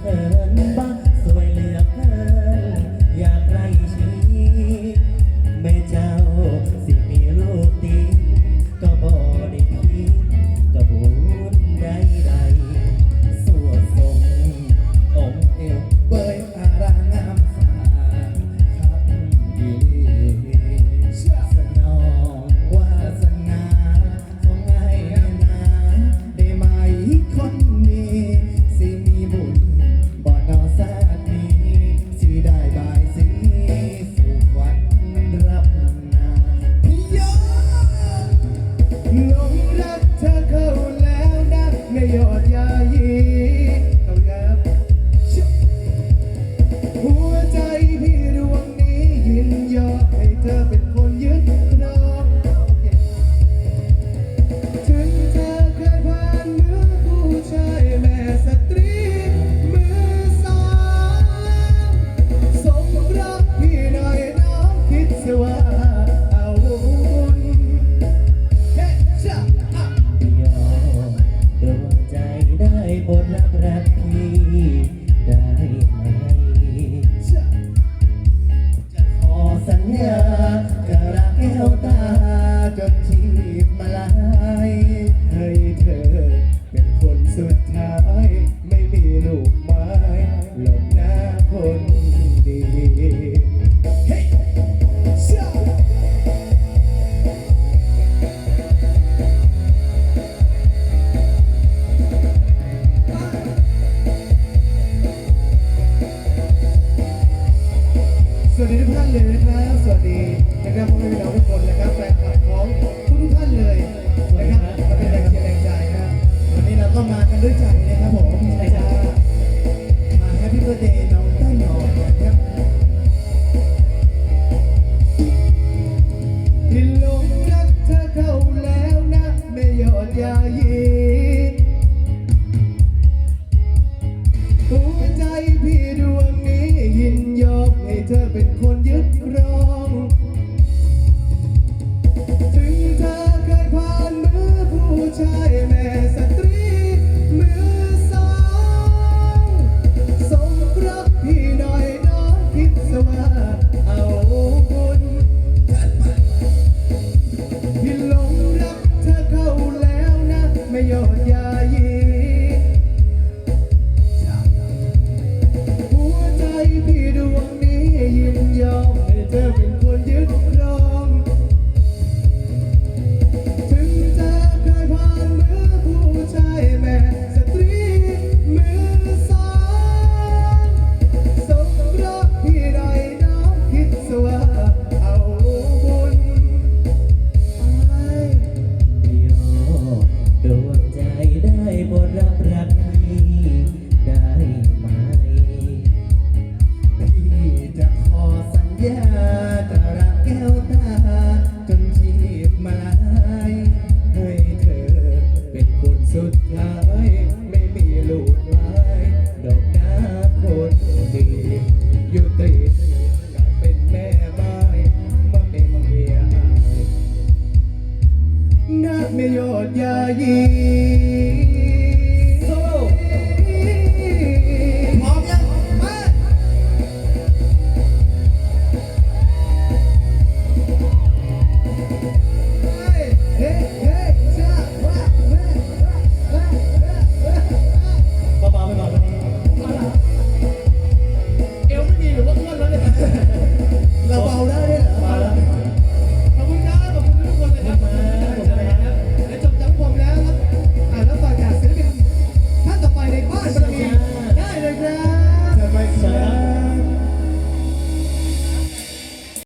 เหินบ้าง นะครับพ่อแม่พี่น้องทุกคนนะครับแฟนคลับของทุกท่านเลยนะครับมาเป็นแรงเชียร์แรงใจนะวันนี้เราก็มากันด้วยใจนะครับผมใช่จ้ามาแฮปปี้เบิร์เดย์น้องต้นหอมนะครับที่หลงรักเธอเข้าแล้วนะไม่ยอดยายีหัวใจพี่ดวงนี้ยินยอมให้เธอเป็นคนยึดครอง จะรักแก้วตาจนชีพมาลายให้เธอเป็นคนสุดท้าย ไม่มีลูกไม้ดอกน้าคนดีอยู่ตรีกลายเป็นแม่ไม้มาเป็นเมียอายนักไม่ยดยาย